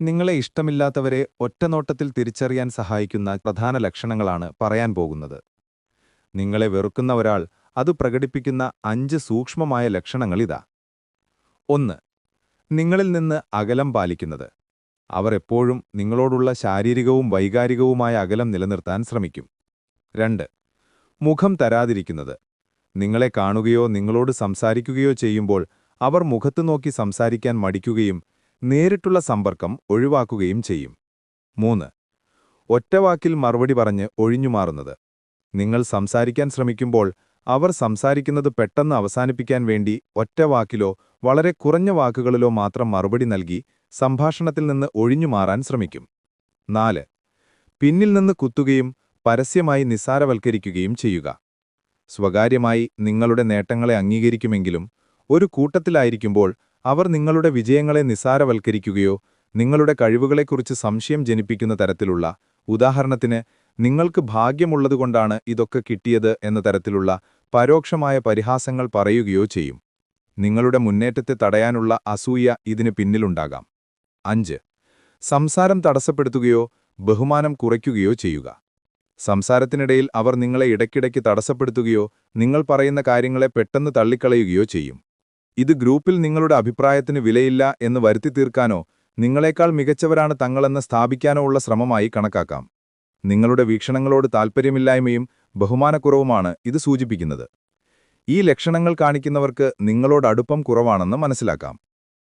നിങ്ങളെ ഇഷ്ടമില്ലാത്തവരെ ഒറ്റനോട്ടത്തിൽ തിരിച്ചറിയാൻ സഹായിക്കുന്ന പ്രധാന ലക്ഷണങ്ങളാണ് പറയാൻ പോകുന്നത്. നിങ്ങളെ വെറുക്കുന്ന ഒരാൾ അത് പ്രകടിപ്പിക്കുന്ന അഞ്ച് സൂക്ഷ്മമായ ലക്ഷണങ്ങളിതാ ഒന്ന് നിങ്ങളിൽ നിന്ന് അകലം പാലിക്കുന്നത്. അവർ എപ്പോഴും നിങ്ങളോടുള്ള ശാരീരികവും വൈകാരികവുമായ അകലം നിലനിർത്താൻ ശ്രമിക്കും. രണ്ട് മുഖം തരാതിരിക്കുന്നത്. നിങ്ങളെ കാണുകയോ നിങ്ങളോട് സംസാരിക്കുകയോ ചെയ്യുമ്പോൾ അവർ മുഖത്തു നോക്കി സംസാരിക്കാൻ മടിക്കുകയും നേരിട്ടുള്ള സമ്പർക്കം ഒഴിവാക്കുകയും ചെയ്യും. മൂന്ന്. ഒറ്റവാക്കിൽ മറുപടി പറഞ്ഞ് ഒഴിഞ്ഞുമാറുന്നത് നിങ്ങൾ സംസാരിക്കാൻ ശ്രമിക്കുമ്പോൾ അവർ സംസാരിക്കുന്നത് പെട്ടെന്ന് അവസാനിപ്പിക്കാൻ വേണ്ടി ഒറ്റവാക്കിലോ വളരെ കുറഞ്ഞ വാക്കുകളിലോ മാത്രം മറുപടി നൽകി സംഭാഷണത്തിൽ നിന്ന് ഒഴിഞ്ഞുമാറാൻ ശ്രമിക്കും. നാല്. പിന്നിൽ നിന്ന് കുത്തുകയും പരസ്യമായി നിസ്സാരവൽക്കരിക്കുകയും ചെയ്യുക. സ്വകാര്യമായി നിങ്ങളുടെ നേട്ടങ്ങളെ അംഗീകരിക്കുമെങ്കിലും ഒരു കൂട്ടത്തിലായിരിക്കുമ്പോൾ അവർ നിങ്ങളുടെ വിജയങ്ങളെ നിസാരവൽക്കരിക്കുകയോ നിങ്ങളുടെ കഴിവുകളെക്കുറിച്ച് സംശയം ജനിപ്പിക്കുന്ന തരത്തിലുള്ള ഉദാഹരണത്തിന് നിങ്ങൾക്ക് ഭാഗ്യമുള്ളതുകൊണ്ടാണ് ഇതൊക്കെ കിട്ടിയത് എന്ന തരത്തിലുള്ള പരോക്ഷമായ പരിഹാസങ്ങൾ പറയുകയോ ചെയ്യും. നിങ്ങളുടെ മുന്നേറ്റത്തെ തടയാനുള്ള അസൂയ ഇതിന് പിന്നിലുണ്ടാകാം. അഞ്ച്. സംസാരം തടസ്സപ്പെടുത്തുകയോ ബഹുമാനം കുറയ്ക്കുകയോ ചെയ്യുക. സംസാരത്തിനിടയിൽ അവർ നിങ്ങളെ ഇടയ്ക്കിടയ്ക്ക് തടസ്സപ്പെടുത്തുകയോ നിങ്ങൾ പറയുന്ന കാര്യങ്ങളെ പെട്ടെന്ന് തള്ളിക്കളയുകയോ ചെയ്യും. ഇത് ഗ്രൂപ്പിൽ നിങ്ങളുടെ അഭിപ്രായത്തിന് വിലയില്ല എന്ന് വരുത്തി തീർക്കാനോ നിങ്ങളെക്കാൾ മികച്ചവരാണ് തങ്ങളെന്ന് സ്ഥാപിക്കാനോ ഉള്ള ശ്രമമായി കണക്കാക്കാം. നിങ്ങളുടെ വീക്ഷണങ്ങളോട് താൽപ്പര്യമില്ലായ്മയും ബഹുമാനക്കുറവുമാണ് ഇത് സൂചിപ്പിക്കുന്നത്. ഈ ലക്ഷണങ്ങൾ കാണിക്കുന്നവർക്ക് നിങ്ങളോട് അടുപ്പം കുറവാണെന്ന് മനസ്സിലാക്കാം.